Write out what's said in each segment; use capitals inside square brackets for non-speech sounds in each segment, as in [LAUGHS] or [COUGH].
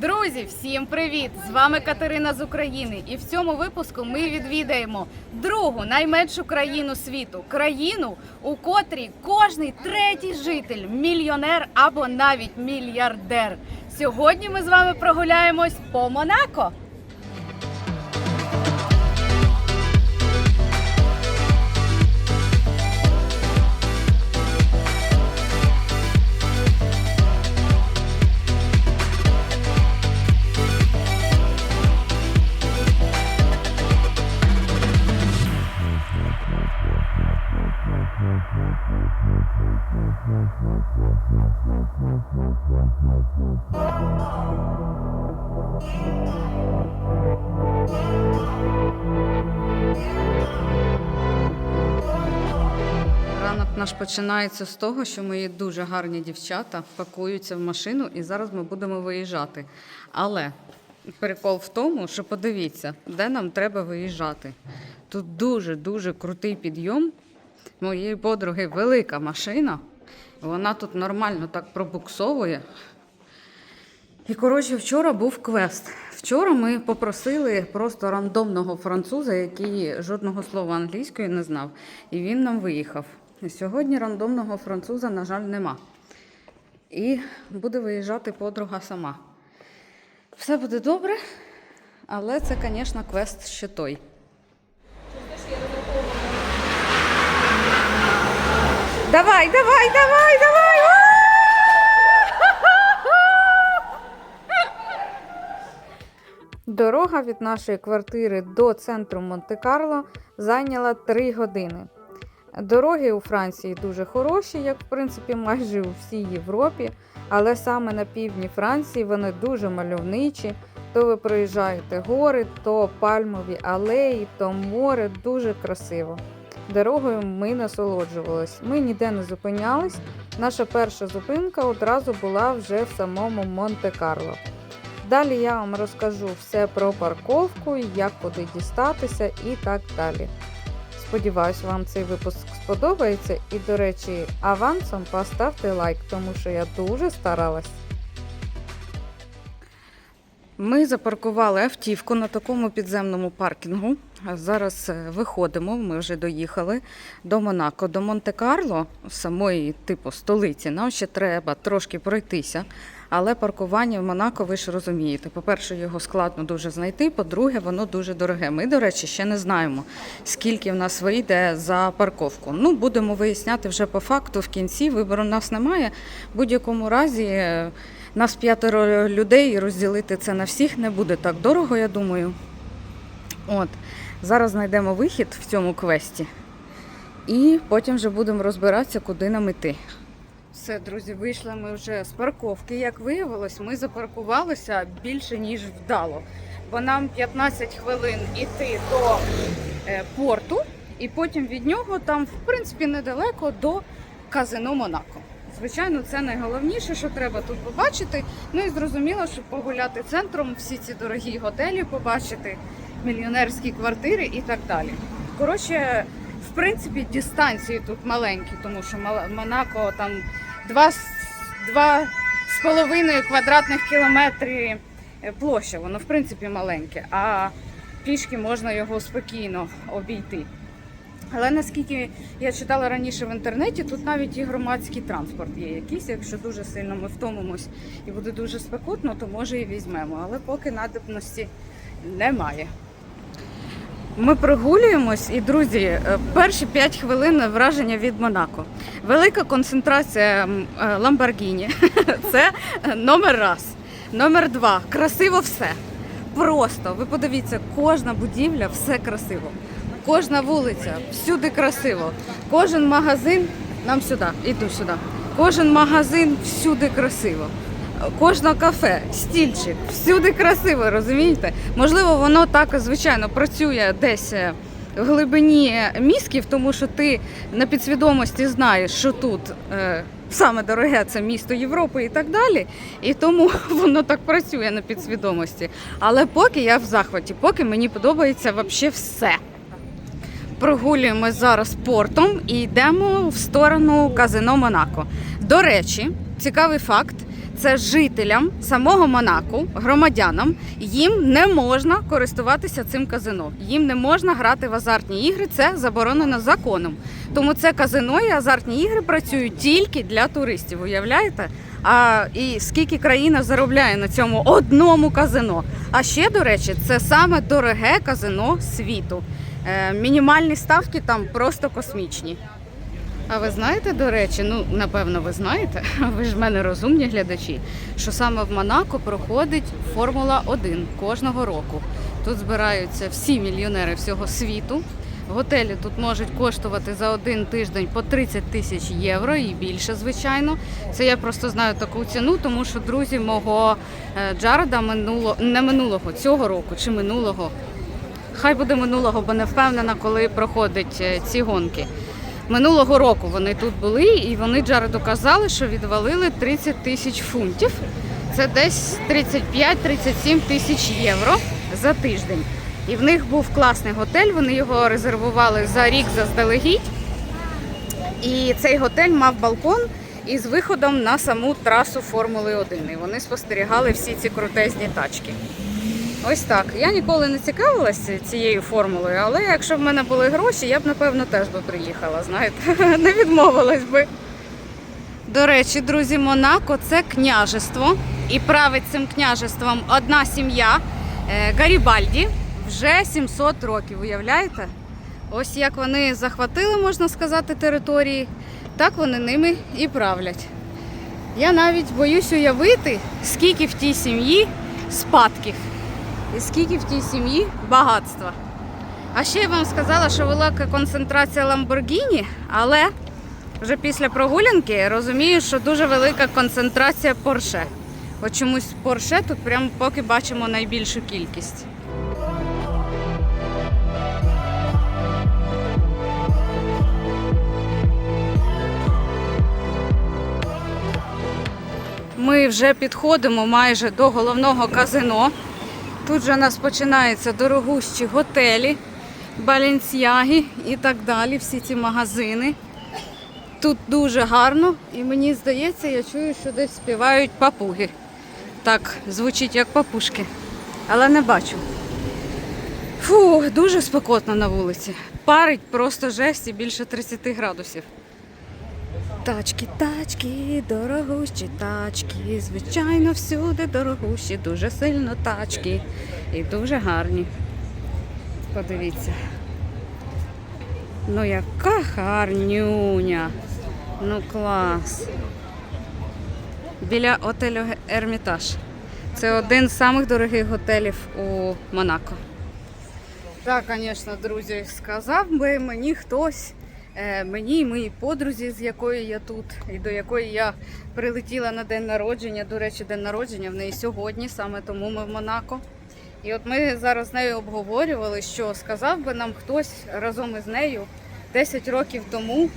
Друзі, всім привіт! З вами Катерина з України. І в цьому випуску ми відвідаємо другу найменшу країну світу країну, у котрій кожний третій житель мільйонер або навіть мільярдер. Сьогодні ми з вами прогуляємось по Монако. Ранок наш починається з того, що мої дуже гарні дівчата пакуються в машину, і зараз ми будемо виїжджати. Але прикол в тому, що подивіться, де нам треба виїжджати. Тут дуже дуже крутий підйом. Моєї подруги велика машина. Вона тут нормально так пробуксовує. І коротше, вчора був квест. Вчора ми попросили просто рандомного француза, який жодного слова англійської не знав, і він нам виїхав. Сьогодні рандомного француза, на жаль, нема. І буде виїжджати подруга сама. Все буде добре, але це, звісно, квест ще той. Давай, давай, давай, давай! Дорога від нашої квартири до центру Монте-Карло зайняла 3 години. Дороги у Франції дуже хороші, як в принципі майже у всій Європі, але саме на півдні Франції вони дуже мальовничі. То ви проїжджаєте гори, то пальмові алеї, то море дуже красиво. Дорогою ми насолоджувались. Ми ніде не зупинялись. Наша перша зупинка одразу була вже в самому Монте-Карло. Далі я вам розкажу все про парковку, як куди дістатися і так далі. Сподіваюсь, вам цей випуск сподобається. І, до речі, авансом поставте лайк, тому що я дуже старалась. Ми запаркували автівку на такому підземному паркінгу. Зараз е, виходимо, ми вже доїхали до Монако, до Монте-Карло, самої типу столиці. Нам ще треба трошки пройтися. Але паркування в Монако, ви ж розумієте. По-перше, його складно дуже знайти. По-друге, воно дуже дороге. Ми, до речі, ще не знаємо, скільки в нас вийде за парковку. Ну, будемо виясняти вже по факту в кінці. Вибору в нас немає. В будь-якому разі е, нас п'ятеро людей розділити це на всіх не буде так дорого, я думаю. От. Зараз знайдемо вихід в цьому квесті. І потім вже будемо розбиратися, куди нам іти. Все, друзі, вийшли ми вже з парковки. Як виявилось, ми запаркувалися більше, ніж вдало. Бо нам 15 хвилин іти до е, порту, і потім від нього там, в принципі, недалеко до казино Монако. Звичайно, це найголовніше, що треба тут побачити. Ну і зрозуміло, щоб погуляти центром, всі ці дорогі готелі, побачити мільйонерські квартири і так далі. Коротше, в принципі, дистанції тут маленькі, тому що Монако там два, з- два з половиною квадратних кілометри е, площа, воно в принципі маленьке, а пішки можна його спокійно обійти. Але наскільки я читала раніше в інтернеті, тут навіть і громадський транспорт є якийсь. Якщо дуже сильно ми втомимось і буде дуже спекотно, то може і візьмемо. Але поки надобності немає. Ми прогулюємось, і друзі, е, перші 5 хвилин враження від Монако. Велика концентрація е, Ламборгіні. [LAUGHS] Це номер раз. Номер два. Красиво все. Просто ви подивіться, кожна будівля все красиво. Кожна вулиця, всюди красиво. Кожен магазин нам сюди, іду сюди. Кожен магазин всюди красиво. Кожне кафе, стільчик, всюди красиво, розумієте? Можливо, воно так, звичайно, працює десь е, в глибині мізків, тому що ти на підсвідомості знаєш, що тут е, саме дороге це місто Європи і так далі. І тому [LAUGHS] воно так працює на підсвідомості. Але поки я в захваті, поки мені подобається взагалі все. Прогулюємось зараз портом і йдемо в сторону казино Монако. До речі, цікавий факт: це жителям самого Монако, громадянам, їм не можна користуватися цим казино. Їм не можна грати в азартні ігри. Це заборонено законом. Тому це казино і азартні ігри працюють тільки для туристів. Уявляєте? А і скільки країна заробляє на цьому одному казино? А ще, до речі, це саме дороге казино світу. Е, мінімальні ставки там просто космічні. А ви знаєте, до речі, ну напевно, ви знаєте, [LAUGHS] ви ж в мене розумні глядачі, що саме в Монако проходить Формула 1 кожного року. Тут збираються всі мільйонери всього світу. Готелі тут можуть коштувати за один тиждень по 30 тисяч євро і більше, звичайно. Це я просто знаю таку ціну, тому що друзі мого е, Джареда минуло не минулого цього року чи минулого. Хай буде минулого, бо не впевнена, коли проходять е, ці гонки. Минулого року вони тут були, і вони Джареду казали, що відвалили 30 тисяч фунтів. Це десь 35-37 тисяч євро за тиждень. І в них був класний готель. Вони його резервували за рік заздалегідь. І цей готель мав балкон із виходом на саму трасу Формули 1. І вони спостерігали всі ці крутезні тачки. Ось так. Я ніколи не цікавилася цією формулою, але якщо б в мене були гроші, я б напевно теж би приїхала. Знаєте, [LAUGHS] не відмовилась би. До речі, друзі, Монако це княжество, і править цим княжеством одна сім'я е, Гарібальді вже 700 років. Уявляєте? Ось як вони захватили, можна сказати, території, так вони ними і правлять. Я навіть боюсь уявити, скільки в тій сім'ї спадків і скільки в тій сім'ї багатства. А ще я вам сказала, що велика концентрація Ламборгіні, але вже після прогулянки розумію, що дуже велика концентрація Порше. От чомусь Порше тут прямо поки бачимо найбільшу кількість. Ми вже підходимо майже до головного казино. Тут же у нас починаються дорогущі готелі, балінсяги і так далі, всі ці магазини. Тут дуже гарно і мені здається, я чую, що десь співають папуги. Так, звучить як папушки, але не бачу. Фу, дуже спекотно на вулиці. Парить просто жесть і більше 30 градусів. Тачки, тачки, дорогущі тачки. Звичайно, всюди дорогущі, дуже сильно тачки. І дуже гарні. Подивіться. Ну, яка гарнюня. Ну клас. Біля отелю Ермітаж. Це один з самих дорогих готелів у Монако. Так, звісно, друзі, сказав би мені хтось, мені і моїй подрузі, з якою я тут, і до якої я прилетіла на день народження. До речі, день народження в неї сьогодні, саме тому ми в Монако. І от ми зараз з нею обговорювали, що сказав би нам хтось разом із нею 10 років тому,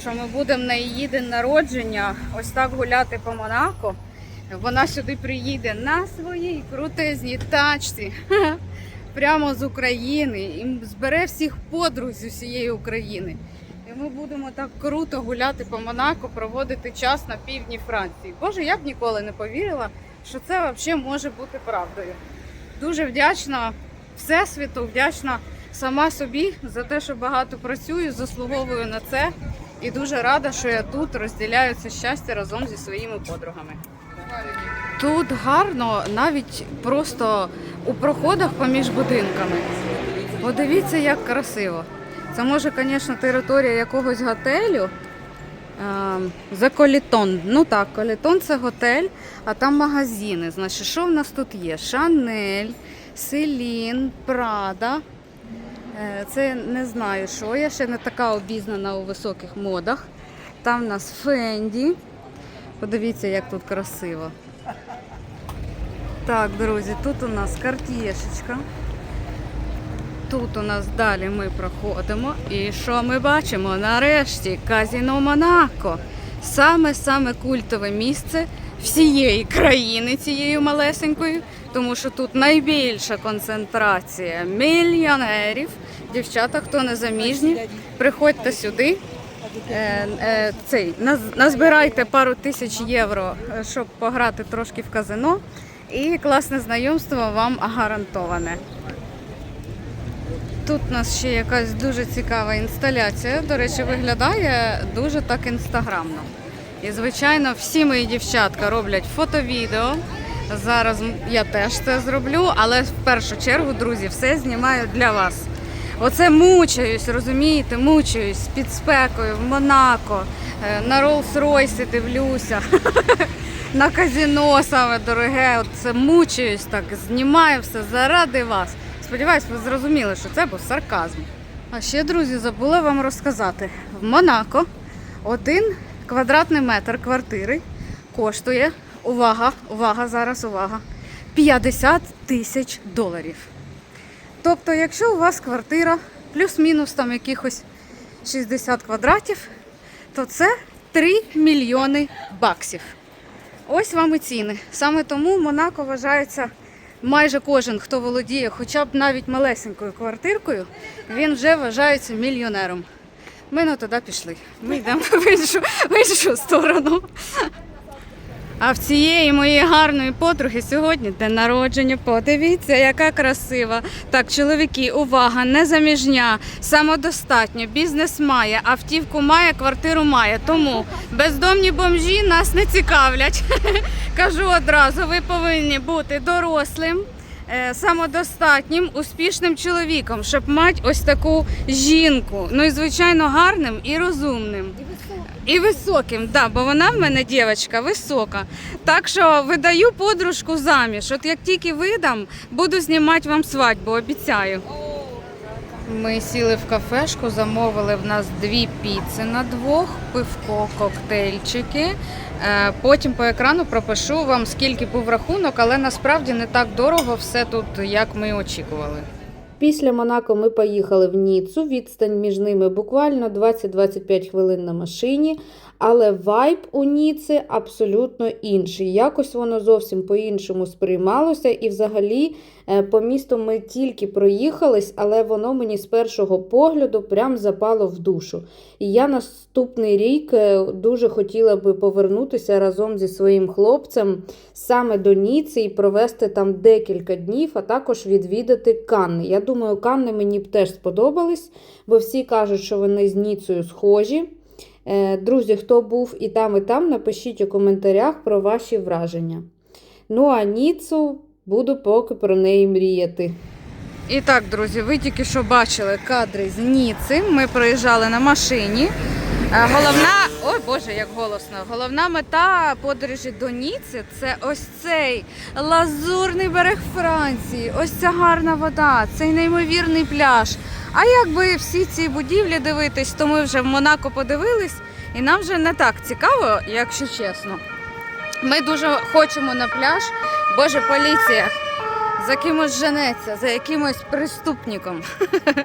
що ми будемо на її день народження ось так гуляти по Монако. Вона сюди приїде на своїй крутезній тачці. [LAUGHS] прямо з України і збере всіх подруг з усієї України. Ми будемо так круто гуляти по Монако, проводити час на півдні Франції. Боже, я б ніколи не повірила, що це взагалі може бути правдою. Дуже вдячна Всесвіту, вдячна сама собі за те, що багато працюю, заслуговую на це. І дуже рада, що я тут розділяю це щастя разом зі своїми подругами. Тут гарно навіть просто у проходах поміж будинками. Подивіться, як красиво. Це може, звісно, територія якогось готелю. Ем, За Колітон. Ну так, Колітон це готель, а там магазини. Значить, що в нас тут є? Шанель, Селін, Прада. Е, Це не знаю, що. Я ще не така обізнана у високих модах. Там в нас Фенді. Подивіться, як тут красиво. Так, друзі, тут у нас картєшечка. Тут у нас далі ми проходимо. І що ми бачимо? Нарешті Казіно Монако. Саме-саме культове місце всієї країни цією малесенькою, тому що тут найбільша концентрація мільйонерів. Дівчата, хто не заміжні, приходьте сюди. е, е, цей, наз- назбирайте пару тисяч євро, е, щоб пограти трошки в казино. І класне знайомство вам гарантоване. Тут у нас ще якась дуже цікава інсталяція. До речі, виглядає дуже так інстаграмно. І, звичайно, всі мої дівчатка роблять фото-відео. Зараз я теж це зроблю, але в першу чергу, друзі, все знімаю для вас. Оце мучаюсь, розумієте, мучаюсь під спекою в Монако, е, на Роллс-Ройсі дивлюся, [LAUGHS] на казіно саме дороге. От це мучаюсь так, знімаю все заради вас. Сподіваюсь, ви зрозуміли, що це був сарказм. А ще, друзі, забула вам розказати: в Монако один квадратний метр квартири коштує, увага, увага, зараз увага, 50 тисяч доларів. Тобто, якщо у вас квартира плюс-мінус там якихось 60 квадратів, то це 3 мільйони баксів. Ось вам і ціни. Саме тому Монако вважається майже кожен, хто володіє хоча б навіть малесенькою квартиркою, він вже вважається мільйонером. Ми на туди пішли. Ми йдемо [LAUGHS] в іншу, в іншу сторону. А в цієї моєї гарної подруги сьогодні день народження. Подивіться, яка красива. Так, чоловіки, увага, незаміжня, самодостатньо, бізнес має, автівку має, квартиру має. Тому бездомні бомжі нас не цікавлять. [LAUGHS] Кажу одразу, ви повинні бути дорослим. е, Самодостатнім, успішним чоловіком, щоб мати ось таку жінку. Ну і звичайно гарним і розумним. І високим, да, бо вона в мене дівчинка висока. Так що видаю подружку заміж. От як тільки видам, буду знімати вам свадьбу, обіцяю. Ми сіли в кафешку, замовили в нас дві піци на двох, пивко, коктейльчики. Е, Потім по екрану пропишу вам, скільки був рахунок, але насправді не так дорого все тут, як ми очікували. Після Монако ми поїхали в Ніцу. Відстань між ними буквально 20-25 хвилин на машині. Але вайб у Ніці абсолютно інший. Якось воно зовсім по-іншому сприймалося. І взагалі по місту ми тільки проїхались, але воно мені з першого погляду прям запало в душу. І я наступний рік е, дуже хотіла би повернутися разом зі своїм хлопцем саме до Ніці і провести там декілька днів, а також відвідати Канни. Я думаю, Канни мені б теж сподобались, бо всі кажуть, що вони з Ніцею схожі. Е, Друзі, хто був і там, і там, напишіть у коментарях про ваші враження. Ну а Ніцу буду поки про неї мріяти. І так, друзі, ви тільки що бачили кадри з Ніци. Ми проїжджали на машині. Е, Головна, ой Боже, як голосно. Головна мета подорожі до Ніці це ось цей лазурний берег Франції, ось ця гарна вода, цей неймовірний пляж. А якби всі ці будівлі дивитись, то ми вже в Монако подивились, і нам вже не так цікаво, якщо чесно. Ми дуже хочемо на пляж. Боже, поліція за кимось женеться, за якимось преступником. [LAUGHS]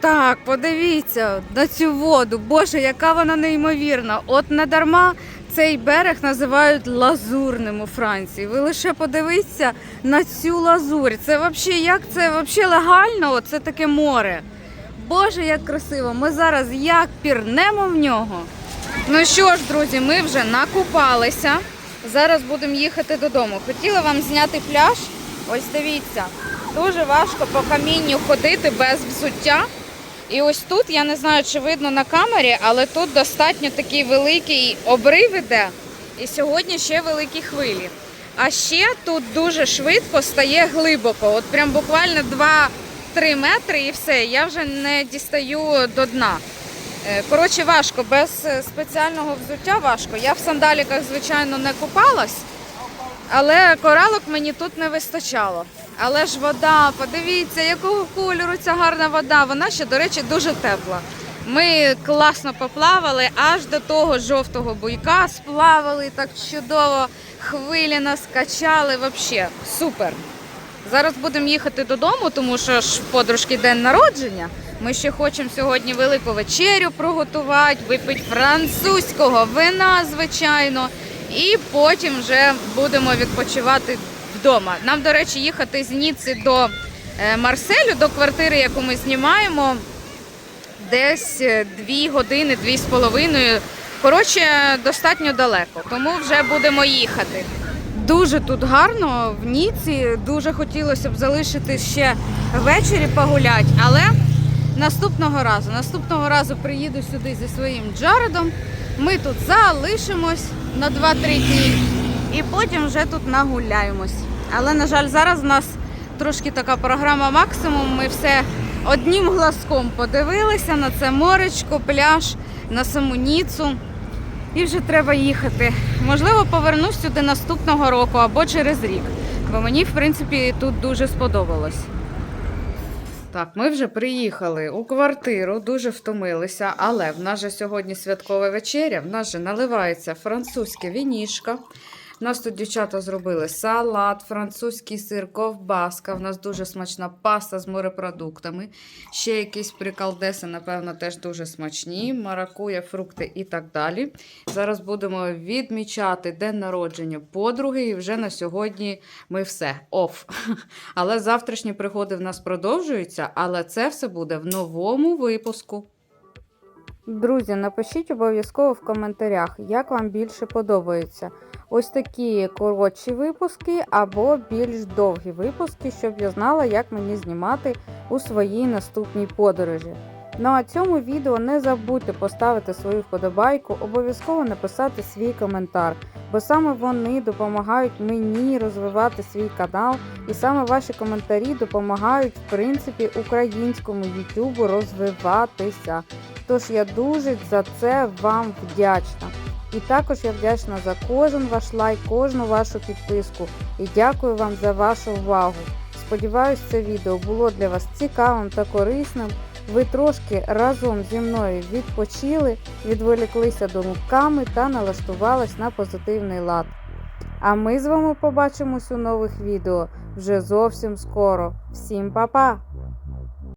Так, подивіться на цю воду. Боже, яка вона неймовірна. От не дарма цей берег називають лазурним у Франції. Ви лише подивіться на цю лазурь. Це взагалі як це взагалі легально? Це таке море. Боже, як красиво! Ми зараз як пірнемо в нього. Ну що ж, друзі, ми вже накупалися. Зараз будемо їхати додому. Хотіла вам зняти пляж. Ось дивіться, дуже важко по камінню ходити без взуття. І ось тут, я не знаю, чи видно на камері, але тут достатньо такий великий обрив іде. І сьогодні ще великі хвилі. А ще тут дуже швидко стає глибоко. От прям буквально 2-3 метри і все. Я вже не дістаю до дна. Е, Коротше, важко, без е, спеціального взуття важко. Я в сандаліках, звичайно, не купалась, але коралок мені тут не вистачало. Але ж вода, подивіться, якого кольору ця гарна вода. Вона ще, до речі, дуже тепла. Ми класно поплавали аж до того жовтого буйка, сплавали так чудово, хвилі нас качали. Взагалі, супер. Зараз будемо їхати додому, тому що ж подружки день народження. Ми ще хочемо сьогодні велику вечерю приготувати, випити французького вина, звичайно, і потім вже будемо відпочивати вдома. Нам, до речі, їхати з Ніци до е, Марселю, до квартири, яку ми знімаємо. десь е, дві години, дві з половиною. Коротше, достатньо далеко, тому вже будемо їхати. Дуже тут гарно в Ніці. Дуже хотілося б залишити ще ввечері погулять, але наступного разу, наступного разу приїду сюди зі своїм Джаредом. Ми тут залишимось на 2-3 дні і потім вже тут нагуляємось. Але, на жаль, зараз у нас трошки така програма максимум. Ми все одним глазком подивилися на це моречко, пляж, на саму Ніцу. І вже треба їхати. Можливо, повернусь сюди наступного року або через рік. Бо мені, в принципі, тут дуже сподобалось. Так, ми вже приїхали у квартиру, дуже втомилися, але в нас же сьогодні святкова вечеря, в нас же наливається французьке вінішка. У нас тут дівчата зробили салат, французький сир, ковбаска. В нас дуже смачна паста з морепродуктами. Ще якісь приколдеси, напевно, теж дуже смачні. Маракуя, фрукти і так далі. Зараз будемо відмічати день народження подруги. І вже на сьогодні ми все оф. [LAUGHS] Але завтрашні пригоди в нас продовжуються, але це все буде в новому випуску. Друзі, напишіть обов'язково в коментарях, як вам більше подобається. Ось такі коротші випуски або більш довгі випуски, щоб я знала, як мені знімати у своїй наступній подорожі. Ну а цьому відео не забудьте поставити свою вподобайку, обов'язково написати свій коментар, бо саме вони допомагають мені розвивати свій канал, і саме ваші коментарі допомагають, в принципі, українському YouTube розвиватися. Тож я дуже за це вам вдячна. І також я вдячна за кожен ваш лайк, кожну вашу підписку. І дякую вам за вашу увагу. Сподіваюсь, це відео було для вас цікавим та корисним. Ви трошки разом зі мною відпочили, відволіклися думками та налаштувались на позитивний лад. А ми з вами побачимось у нових відео вже зовсім скоро. Всім па-па!